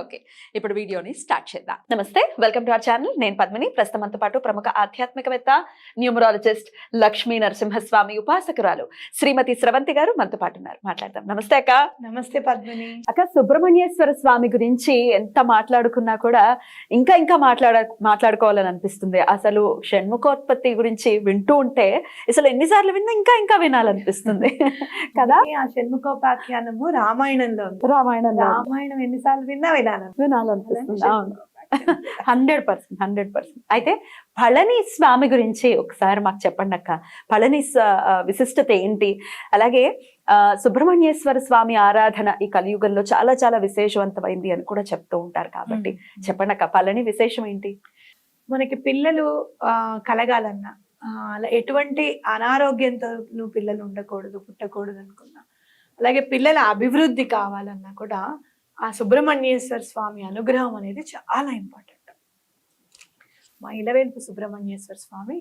Okay ఇప్పుడు వీడియోని start చేద్దాం. నమస్తే వెల్కమ్ టు అవర్ ఛానల్. నేను పద్మిని. ప్రస్తుతం పాటు ప్రముఖ ఆధ్యాత్మికవేత్త న్యూమరాలజిస్ట్ లక్ష్మీ నరసింహస్వామి ఉపాసకురాలు శ్రీమతి స్రవంతి గారు మనతో పాటు ఉన్నారు. మాట్లాడదాం. నమస్తే అక్క. నమస్తే పద్మిని. అక్క సుబ్రహ్మణ్యేశ్వర స్వామి గురించి ఎంత మాట్లాడుకున్నా కూడా ఇంకా ఇంకా మాట్లాడ మాట్లాడుకోవాలని అనిపిస్తుంది. అసలు షణ్ముఖోత్పత్తి గురించి వింటూ ఉంటే అసలు ఎన్నిసార్లు విన్నా ఇంకా ఇంకా వినాలనిపిస్తుంది. కదా? ఆ షణ్ముఖోపాఖ్యానము రామాయణంలో ఉంది. రామాయణంలో రామాయణం ఎన్నిసార్లు విన్నా వినాలనిపిస్తుంది అవును. Hundred percent hundred percent. అయితే పళని స్వామి గురించి ఒకసారి మాకు చెప్పండి అక్క. పళని విశిష్టత ఏంటి? అలాగే ఆ, సుబ్రహ్మణ్యేశ్వర స్వామి ఆరాధన ఈ కలియుగంలో చాలా చాలా విశేషవంతమైంది అని కూడా చెప్తూ ఉంటారు కాబట్టి చెప్పండి అక్క. పళని విశేషం ఏంటి? మనకి పిల్లలు కలగాలన్నా అలా ఎటువంటి అనారోగ్యంతో పిల్లలు ఉండకూడదు పుట్టకూడదు అనుకున్నా. అలాగే పిల్లల అభివృద్ధి కావాలన్నా కూడా ఆ సుబ్రహ్మణ్యేశ్వర స్వామి అనుగ్రహం అనేది చాలా ఇంపార్టెంట్. మా ఇలవేల్పు సుబ్రహ్మణ్యేశ్వర స్వామి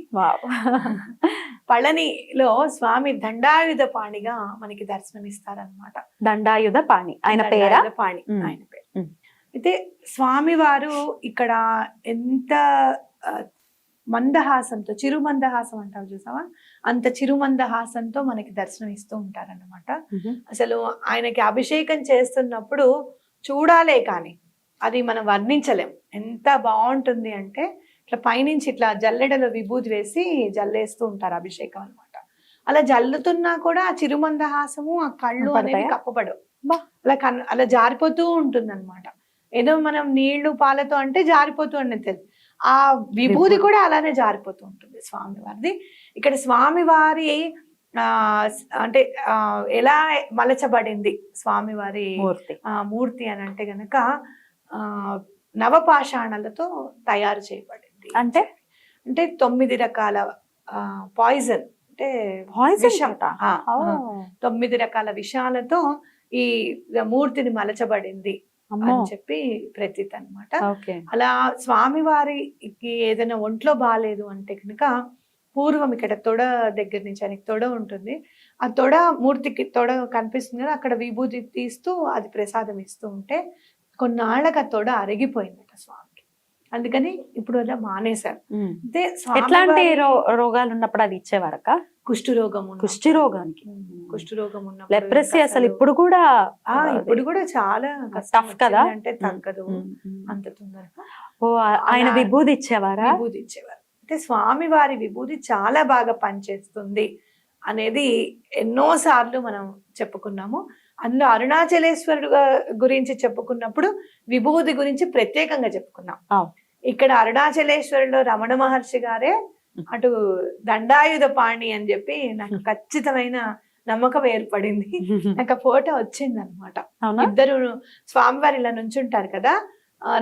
పళనిలో స్వామి దండాయుధ పాణిగా మనకి దర్శనమిస్తారనమాట దండాయుధ పాణి. ఆయన పేరా? పాణి. ఆయన పేరు. అయితే స్వామి వారు ఇక్కడ ఎంత మందహాసంతో చిరు మందహాసం అంటారు చూసావా? అంత చిరు మందహాసంతో మనకి దర్శనం ఇస్తూ ఉంటారన్నమాట అసలు ఆయనకి అభిషేకం చేస్తున్నప్పుడు చూడాలే కానీ అది మనం వర్ణించలేం ఎంత బాగుంటుంది అంటే ఇట్లా పైనుంచి ఇట్లా జల్లెడలో విభూతి వేసి జల్లేస్తూ ఉంటారు అభిషేకం అన్నమాట అలా జల్లుతున్నా కూడా ఆ చిరుమందహాసము ఆ కళ్ళు అనేవి? కప్పబడవు. అలా కన్ అలా జారిపోతూ ఉంటుంది అనమాట ఏదో మనం నీళ్ళు పాలతో అంటే జారిపోతూ ఉంటుంది ఆ విభూతి విభూతి. కూడా అలానే జారిపోతూ ఉంటుంది స్వామివారిది ఇక్కడ స్వామివారి ఆ అంటే ఆ ఎలా మలచబడింది స్వామివారి మూర్తి. ఆ మూర్తి అని అంటే గనక ఆ నవపాషాణలతో తయారు చేయబడింది. అంటే? అంటే తొమ్మిది రకాల పాయిజన్ అంటే విషం. తొమ్మిది రకాల విషాలతో ఈ మూర్తిని మలచబడింది అని చెప్పి ప్రతీతి అన్నమాట ఓకే. అలా స్వామివారికి ఏదైనా ఒంట్లో బాగాలేదు అంటే కనుక పూర్వం ఇక్కడ తొడ దగ్గర నుంచి ఆయనకి తొడ ఉంటుంది. ఆ తొడ మూర్తికి తొడ కనిపిస్తుంది కదా అక్కడ విభూతి తీస్తూ అది ప్రసాదం ఇస్తూ ఉంటే కొన్నాళ్ళకి ఆ తొడ అరిగిపోయిందట స్వామికి. అందుకని ఇప్పుడు అలా మానేశారు. అంటే ఎట్లాంటి రోగాలు ఉన్నప్పుడు అది ఇచ్చేవారక్క కుష్ఠరోగం ఉన్నప్పుడు- కుష్టి రోగానికి కుష్ఠరోగం ఉన్నప్పుడు లెప్రసీ అసలు ఇప్పుడు కూడా ఆ, ఇప్పుడు కూడా చాలా Tough కదా? అంటే తగ్గదు. అంత తొందరగా. ఆయన విభూది ఇచ్చేవారా? విభూతి ఇచ్చేవారు. అంటే స్వామి వారి విభూతి చాలా బాగా పనిచేస్తుంది అనేది ఎన్నో సార్లు మనం చెప్పుకున్నాము. అందులో అరుణాచలేశ్వరుడు గురించి చెప్పుకున్నప్పుడు విభూతి గురించి ప్రత్యేకంగా చెప్పుకున్నాం. ఇక్కడ అరుణాచలేశ్వరులో రమణ మహర్షి గారే అటు దండాయుధ పాణి అని చెప్పి నాకు ఖచ్చితమైన నమ్మకం ఏర్పడింది. నాకు ఫోటో వచ్చింది అనమాట ఇద్దరు స్వామివారు ఇలా నుంచుంటారు కదా.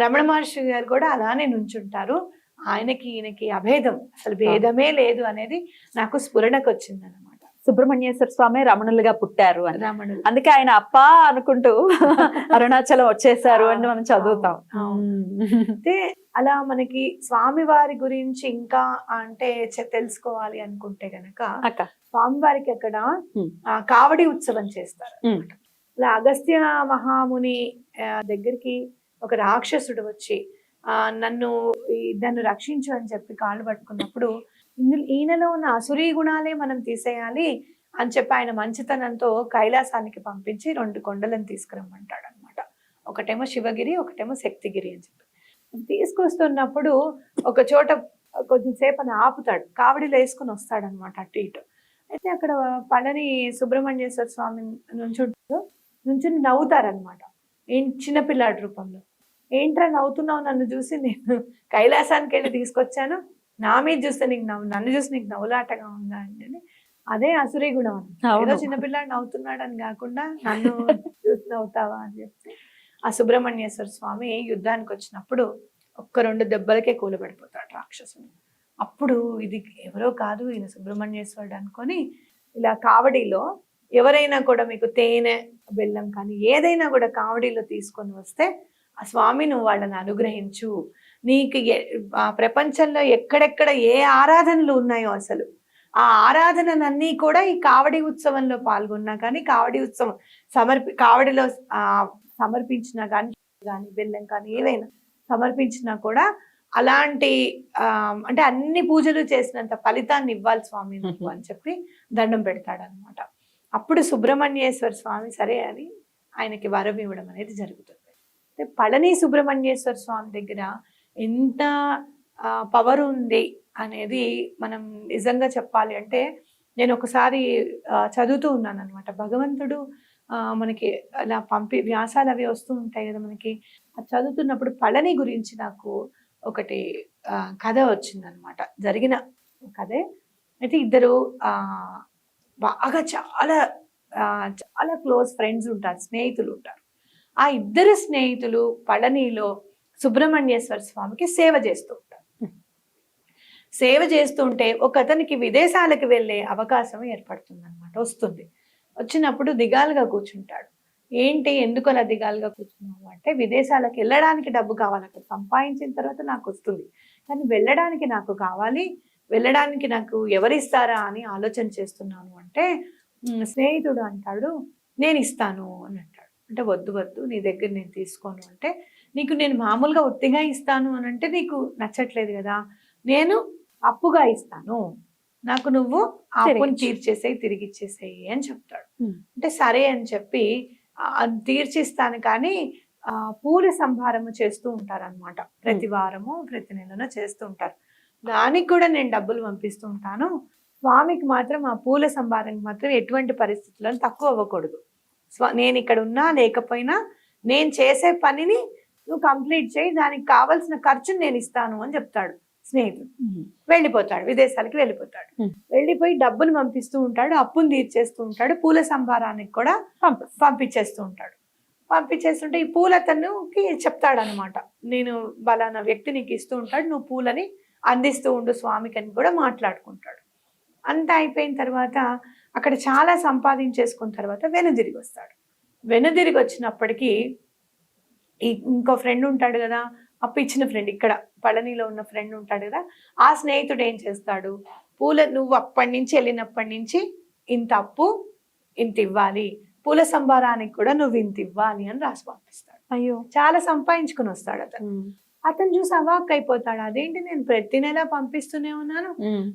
రమణ మహర్షి గారు కూడా అలానే నుంచుంటారు. ఆయనకి ఈయనకి అభేదం. అసలు భేదమే లేదు అనేది నాకు స్ఫురణకు వచ్చింది అనమాట సుబ్రహ్మణ్యేశ్వర స్వామి రమణులుగా పుట్టారు అని. రమణులు. అందుకే ఆయన అప్పా అనుకుంటూ అరుణాచలం వచ్చేసారు అని మనం చదువుతాం. అయితే అలా మనకి స్వామివారి గురించి ఇంకా అంటే తెలుసుకోవాలి అనుకుంటే గనక అక్క. స్వామివారికి అక్కడ. ఆ, కావడి ఉత్సవం చేస్తారు. అలా అగస్త్య మహాముని దగ్గరికి ఒక రాక్షసుడు వచ్చి నన్ను ఈ- నన్ను రక్షించు అని చెప్పి కాళ్ళు పట్టుకున్నప్పుడు ఇందులో ఈయనలో ఉన్న అసురీ గుణాలే మనం తీసేయాలి అని చెప్పి ఆయన మంచితనంతో కైలాసానికి పంపించి రెండు కొండలను తీసుకురమ్మంటాడు అనమాట ఒకటేమో శివగిరి ఒకటేమో శక్తిగిరి అని చెప్పి. తీసుకొస్తున్నప్పుడు ఒక చోట కొంచెంసేపు అని ఆపుతాడు కావడిలో వేసుకుని వస్తాడు అనమాట అటు ఇటు. అయితే అక్కడ పళని సుబ్రహ్మణ్యేశ్వర స్వామి నుంచుంటారు నుంచుని నవ్వుతారనమాట. ఏం చిన్నపిల్లాడి రూపంలో. ఏంట్రా నవ్వుతున్నావు నన్ను చూసి నేను కైలాసానికి వెళ్ళి తీసుకొచ్చాను? నా మీద చూస్తే నీకు నవ్వు నన్ను చూసి నీకు నవ్వులాటగా ఉందా అని అదే అసురీ గుణం. ఏదో చిన్నపిల్లాడు నవ్వుతున్నాడు అని కాకుండా నన్ను చూసి నవ్వుతావా అని చెప్తే ఆ సుబ్రహ్మణ్యేశ్వర స్వామి యుద్ధానికి వచ్చినప్పుడు ఒక్క రెండు దెబ్బలకే కూలబడిపోతాడు రాక్షసుడు. అప్పుడు ఇది ఎవరో కాదు ఈయన సుబ్రహ్మణ్యేశ్వరుడు అనుకొని ఇలా కావడిలో ఎవరైనా కూడా మీకు తేనె బెల్లం కానీ ఏదైనా కూడా కావడిలో తీసుకొని వస్తే ఆ స్వామి నువ్వు వాళ్ళని అనుగ్రహించు. నీకు ప్రపంచంలో ఎక్కడెక్కడ ఏ ఆరాధనలు ఉన్నాయో అసలు. ఆ ఆరాధనలన్నీ కూడా ఈ కావడి ఉత్సవంలో పాల్గొన్నా కానీ కావడి ఉత్సవం సమర్పి కావడిలో ఆ, సమర్పించినా కానీ కానీ బెల్లం కానీ ఏదైనా సమర్పించినా కూడా అలాంటి అంటే అన్ని పూజలు చేసినంత ఫలితాన్ని ఇవ్వాలి స్వామి నువ్వు అని చెప్పి దండం పెడతాడు అనమాట అప్పుడు సుబ్రహ్మణ్యేశ్వర స్వామి సరే అని ఆయనకి వరం ఇవ్వడం అనేది జరుగుతుంది. పళని సుబ్రహ్మణ్యేశ్వర స్వామి దగ్గర ఎంత పవర్ ఉంది అనేది మనం నిజంగా చెప్పాలి అంటే నేను ఒకసారి చదువుతూ ఉన్నాను అనమాట భగవంతుడు మనకి అలా పంపి వ్యాసాలు అవి వస్తూ ఉంటాయి కదా మనకి. చదువుతున్నప్పుడు పళని గురించి నాకు ఒకటి కథ వచ్చిందనమాట జరిగిన కథే. అయితే ఇద్దరు బాగా చాలా చాలా క్లోజ్ ఫ్రెండ్స్ ఉంటారు స్నేహితులు ఉంటారు. ఆ ఇద్దరు స్నేహితులు పళనిలో సుబ్రహ్మణ్యేశ్వర స్వామికి సేవ చేస్తూ ఉంటారు. సేవ చేస్తుంటే ఒక అతనికి విదేశాలకు వెళ్ళే అవకాశం ఏర్పడుతుంది అనమాట వస్తుంది. వచ్చినప్పుడు దిగాలుగా కూర్చుంటాడు. ఏంటి ఎందుకు అలా దిగాలుగా కూర్చున్నావు అంటే విదేశాలకు వెళ్ళడానికి డబ్బు కావాలి అక్కడ సంపాదించిన తర్వాత నాకు వస్తుంది. కానీ వెళ్ళడానికి నాకు కావాలి వెళ్ళడానికి నాకు ఎవరిస్తారా అని ఆలోచన చేస్తున్నాను అంటే స్నేహితుడు అంటాడు నేను ఇస్తాను అని అంటాడు అంటే వద్దు వద్దు నీ దగ్గర నేను తీసుకోను అంటే నీకు నేను మామూలుగా ఒత్తిగా ఇస్తాను అని అంటే నీకు నచ్చట్లేదు కదా నేను అప్పుగా ఇస్తాను. నాకు నువ్వు ఆ అప్పుని. తీర్చేసేయి తిరిగి ఇచ్చేసేయి అని చెప్తాడు. అంటే సరే అని చెప్పి తీర్చిస్తాను కానీ ఆ, పూల సంభారము చేస్తూ ఉంటారు అనమాట ప్రతి వారము ప్రతి నెలలో చేస్తూ ఉంటారు. దానికి కూడా నేను డబ్బులు పంపిస్తూ ఉంటాను. స్వామికి మాత్రం ఆ పూల సంభారానికి మాత్రం ఎటువంటి పరిస్థితుల్లో తక్కువ అవ్వకూడదు. స్వ నేను ఇక్కడ ఉన్నా లేకపోయినా నేను చేసే పనిని నువ్వు కంప్లీట్ చేయి దానికి కావాల్సిన ఖర్చుని నేను ఇస్తాను అని చెప్తాడు స్నేహితుడు. వెళ్ళిపోతాడు విదేశాలకి వెళ్ళిపోతాడు. వెళ్ళిపోయి డబ్బులు పంపిస్తూ ఉంటాడు అప్పును తీర్చేస్తూ ఉంటాడు పూల సంభారానికి కూడా పంపించేస్తూ ఉంటాడు. పంపించేస్తుంటే ఈ పూల అతనుకి చెప్తాడు అనమాట నేను బలానా వ్యక్తి నీకు ఇస్తూ ఉంటాడు నువ్వు పూలని అందిస్తూ ఉండు స్వామికి అని కూడా మాట్లాడుకుంటాడు. అంతా అయిపోయిన తర్వాత అక్కడ చాలా సంపాదించేసుకున్న తర్వాత వెనుదిరిగి వస్తాడు. వెనుదిరిగి వచ్చినప్పటికీ ఈ ఇంకో ఫ్రెండ్ ఉంటాడు కదా అప్పు ఇచ్చిన ఫ్రెండ్ ఇక్కడ పళనిలో ఉన్న ఫ్రెండ్ ఉంటాడు కదా ఆ స్నేహితుడు ఏం చేస్తాడు? పూల నువ్వు అప్పటి నుంచి వెళ్ళినప్పటి నుంచి ఇంత అప్పు ఇంత ఇవ్వాలి. పూల సంభారానికి కూడా నువ్వు ఇంత ఇవ్వాలి అని రాసి పంపిస్తాడు. అయ్యో. చాలా సంపాదించుకుని వస్తాడు అతను. అతను చూసి అవాక్ అయిపోతాడు. అదేంటి నేను ప్రతి నెల పంపిస్తూనే ఉన్నాను?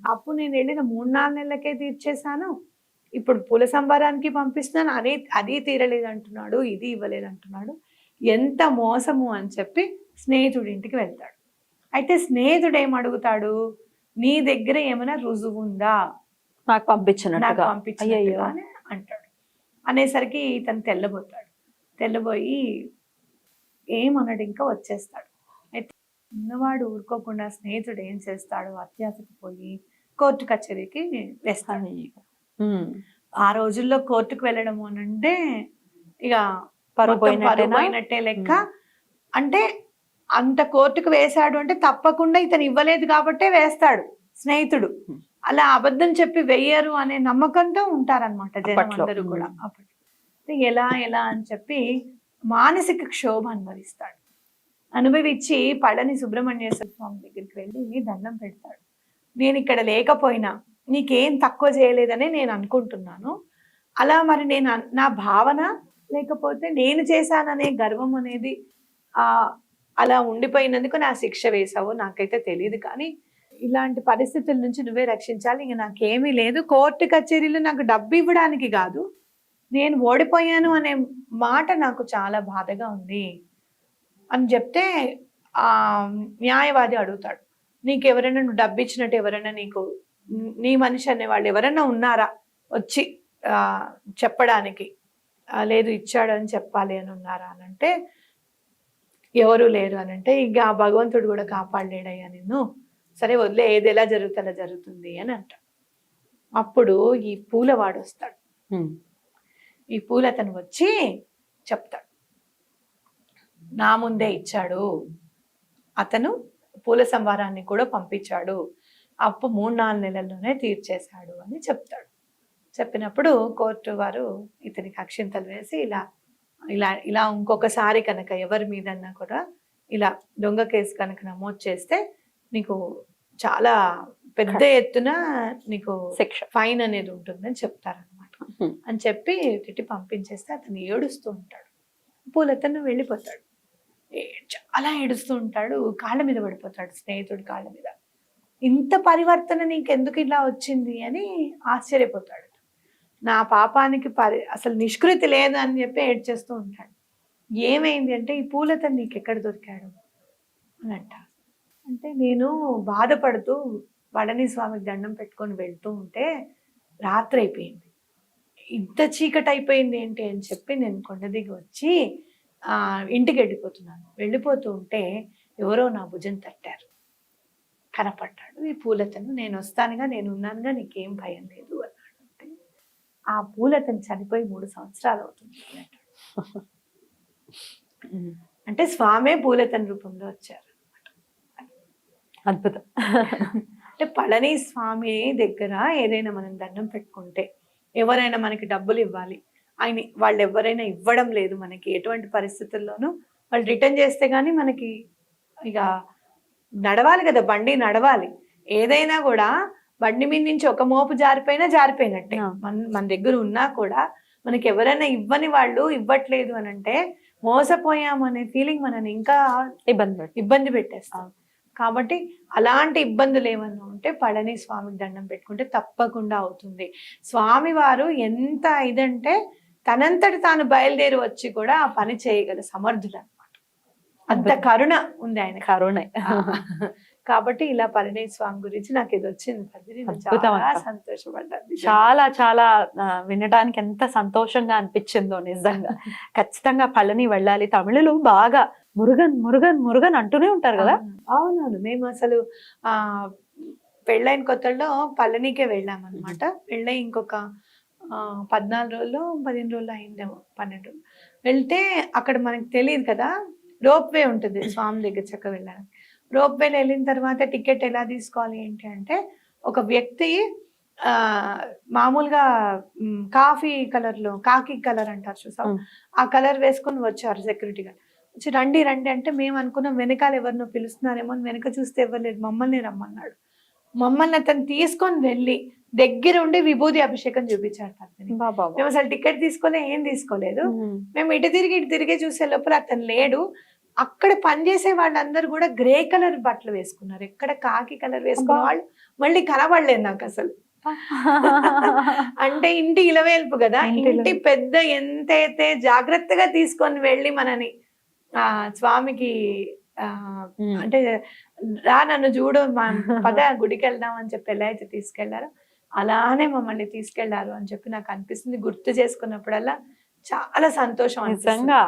అప్పు నేను వెళ్ళిన మూడు నాలుగు నెలలకే తీర్చేశాను. ఇప్పుడు పూల సంభారానికి పంపిస్తున్నాను అదే అది తీరలేదు అంటున్నాడు ఇది ఇవ్వలేదు అంటున్నాడు ఎంత మోసము అని చెప్పి స్నేహితుడి ఇంటికి వెళ్తాడు. అయితే స్నేహితుడు ఏం అడుగుతాడు? నీ దగ్గర ఏమైనా రుజువు ఉందా? నాకు నాకు పంపించినట్టుగా పంపించినట్టుగా. అని అంటాడు. అనేసరికి ఇతను తెల్లబోతాడు. తెల్లబోయి ఏమన్నాడు ఇంకా వచ్చేస్తాడు. అయితే ఉన్నవాడు ఊరుకోకుండా స్నేహితుడు ఏం చేస్తాడు? అత్యాశకు పోయి కోర్టు కచేరీకి వేస్తాడు. ఆ రోజుల్లో కోర్టుకు వెళ్ళడం అని అంటే ఇక పరువు మొత్తం పరువు పోయినట్టేనా? పోయినట్టే లెక్క. అంటే అంత కోర్టుకు వేశాడు అంటే తప్పకుండా ఇతను ఇవ్వలేదు కాబట్టే వేస్తాడు స్నేహితుడు. అలా అబద్ధం చెప్పి వెయ్యరు అనే నమ్మకంతో ఉంటారన్నమాట జనం అప్పట్లో. అందరూ కూడా ఎలా ఎలా అని చెప్పి మానసిక క్షోభ అనుభవిస్తాడు. అనుభవించి పళని సుబ్రహ్మణ్యేశ్వర స్వామి దగ్గరికి వెళ్ళి దండం పెడతాడు. నేను ఇక్కడ లేకపోయినా నీకేం తక్కువ చేయలేదని నేను అనుకుంటున్నాను. అలా మరి నేను అన్- నా భావన లేకపోతే నేను చేశాననే గర్వం అనేది అలా ఉండిపోయినందుకు నా శిక్ష వేసావు నాకైతే తెలియదు కానీ ఇలాంటి పరిస్థితుల నుంచి నువ్వే రక్షించాలి. ఇంక నాకేమీ లేదు. కోర్టు కచేరీలు నాకు డబ్బు ఇవ్వడానికి కాదు. నేను ఓడిపోయాను అనే మాట నాకు చాలా బాధగా ఉంది అని చెప్తే ఆ న్యాయవాది అడుగుతాడు. నీకు ఎవరైనా నువ్వు డబ్బు ఇచ్చినట్టు ఎవరైనా నీకు నీ మనిషి అనే వాళ్ళు ఎవరైనా ఉన్నారా? వచ్చి ఆ, చెప్పడానికి లేదు ఇచ్చాడు అని చెప్పాలి అని ఉన్నారా? అని అంటే ఎవరు లేరు అని అంటే ఇక ఆ భగవంతుడు కూడా కాపాడలేడయ్యా నిన్ను. సరే వదిలే ఏది ఎలా జరుగుతుంది అలా జరుగుతుంది అని అంటాడు. అప్పుడు ఈ పూలవాడు వస్తాడు. ఈ పూలు అతను వచ్చి చెప్తాడు. నా ముందే ఇచ్చాడు. అతను పూల సంభారాన్ని కూడా పంపించాడు. అప్పు మూడు నాలుగు నెలల్లోనే తీర్చేశాడు అని చెప్తాడు. చెప్పినప్పుడు కోర్టు వారు ఇతనికి అక్షింతలు వేసి ఇలా ఇలా ఇలా ఇంకొకసారి కనుక ఎవరి మీదన్నా కూడా ఇలా దొంగ కేసు కనుక నమోదు చేస్తే నీకు చాలా పెద్ద ఎత్తున నీకు శిక్ష. ఫైన్ అనేది ఉంటుందని చెప్తారనమాట. అని చెప్పి తిట్టి పంపించేస్తే అతను ఏడుస్తూ ఉంటాడు. పూలతను వెళ్ళిపోతాడు. చాలా ఏడుస్తూ ఉంటాడు. కాళ్ళ మీద పడిపోతాడు స్నేహితుడి కాళ్ళ మీద. ఇంత పరివర్తన నీకెందుకు ఇలా వచ్చింది అని ఆశ్చర్యపోతాడు. నా పాపానికి పరి అసలు నిష్కృతి లేదు అని చెప్పి ఏడ్చేస్తూ ఉంటాడు. ఏమైంది అంటే ఈ పూలతను నీకు ఎక్కడ దొరికాడు? అని అంట. అంటే నేను బాధపడుతూ వడని స్వామికి దండం పెట్టుకొని వెళ్తూ ఉంటే రాత్రి అయిపోయింది. ఇంత చీకటి అయిపోయింది ఏంటి అని చెప్పి నేను కొండ దిగి వచ్చి ఇంటికి వెళ్ళిపోతున్నాను. వెళ్ళిపోతూ ఉంటే ఎవరో నా భుజం తట్టారు. కనపడ్డాడు. ఈ పూలతను నేను వస్తానుగా నేను ఉన్నానుగా నీకేం భయం లేదు అన్నాడు. అంటే ఆ పూలతను చనిపోయి మూడు సంవత్సరాలు అవుతుంది. అంటే స్వామే పూలతన రూపంలో వచ్చారు అద్భుతం. అంటే పళని స్వామి దగ్గర ఏదైనా మనం దండం పెట్టుకుంటే ఎవరైనా మనకి డబ్బులు ఇవ్వాలి ఆయన వాళ్ళు ఎవరైనా ఇవ్వడం లేదు మనకి ఎటువంటి పరిస్థితుల్లోనూ వాళ్ళు రిటర్న్ చేస్తే గానీ మనకి ఇక నడవాలి కదా బండి నడవాలి. ఏదైనా కూడా బండి మీద నుంచి ఒక మోపు జారిపోయినా జారిపోయినట్టే. మన మన దగ్గర ఉన్నా కూడా మనకి ఎవరైనా ఇవ్వని వాళ్ళు ఇవ్వట్లేదు అని అంటే మోసపోయాము అనే ఫీలింగ్ మనని ఇంకా ఇబ్బంది. ఇబ్బంది పెట్టేస్తాం కాబట్టి అలాంటి ఇబ్బందులు ఏమన్నా ఉంటే పళని స్వామికి దండం పెట్టుకుంటే తప్పకుండా అవుతుంది. స్వామి వారు ఎంత ఇదంటే తనంతటి తాను బయలుదేరి వచ్చి కూడా ఆ పని చేయగల సమర్థులు అనమాట అంత. కరుణ ఉంది ఆయన. కరుణే. కాబట్టి ఇలా పళని స్వామి గురించి నాకు ఇది వచ్చింది. చాలా. సంతోషపడ్డాను. చాలా చాలా వినడానికి ఎంత సంతోషంగా అనిపించిందో నిజంగా. ఖచ్చితంగా పళని వెళ్ళాలి. తమిళులు బాగా మురుగన్ మురుగన్ మురుగన్ అంటూనే ఉంటారు కదా? అవును. అవునవును. మేము అసలు ఆ పెళ్ళైన కొత్తలో పళనికే వెళ్ళామన్నమాట. పెళ్ళై ఇంకొక పద్నాలుగు రోజులు పదిహేను రోజులు అయిందేమో పన్నెండు రోజులు. వెళ్తే అక్కడ మనకి తెలియదు కదా? రోప్ వే ఉంటుంది స్వామి దగ్గర చక్క వెళ్ళడానికి. రోప్ వేలో వెళ్ళిన తర్వాత టికెట్ ఎలా తీసుకోవాలి ఏంటి అంటే ఒక వ్యక్తి ఆ మామూలుగా కాఫీ కలర్లో కాకి కలర్ అంటారు చూసాం. ఆ కలర్ వేసుకొని వచ్చారు సెక్యూరిటీ గార్డ్ వచ్చి రండి రండి అంటే మేము అనుకున్నాం వెనకాల ఎవరినో పిలుస్తున్నారేమో అని వెనక చూస్తే ఎవరు లేదు మమ్మల్ని రమ్మన్నాడు. మమ్మల్ని అతను తీసుకొని వెళ్ళి దగ్గర ఉండి విభూది అభిషేకం చూపించాడు మేము అసలు టికెట్ తీసుకోలే ఏం తీసుకోలేదు. మేము ఇటు తిరిగి ఇటు తిరిగి చూసే లోపల అతను లేడు. అక్కడ పనిచేసే వాళ్ళందరూ కూడా గ్రే కలర్ బట్టలు వేసుకున్నారు. ఎక్కడ కాకి కలర్ వేసుకున్న. వాళ్ళు మళ్ళీ కనబడలేదు నాకు అసలు. అంటే ఇంటి ఇలవేల్పు కదా. ఇంటి పెద్ద ఎంతైతే జాగ్రత్తగా తీసుకొని వెళ్ళి మనని ఆ స్వామికి ఆ అంటే రా నన్ను చూడు పద గుడికి వెళ్దాం అని చెప్పి ఎలా అయితే తీసుకెళ్ళారో అలానే మమ్మల్ని తీసుకెళ్ళారు అని చెప్పి నాకు అనిపిస్తుంది. గుర్తు చేసుకున్నప్పుడల్లా చాలా సంతోషం. నిజంగా.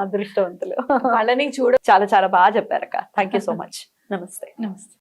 అదృష్టవంతులు. వాళ్ళని చూడ చాలా చాలా బాగా చెప్పారక్క. థ్యాంక్ యూ సో మచ్ నమస్తే. నమస్తే.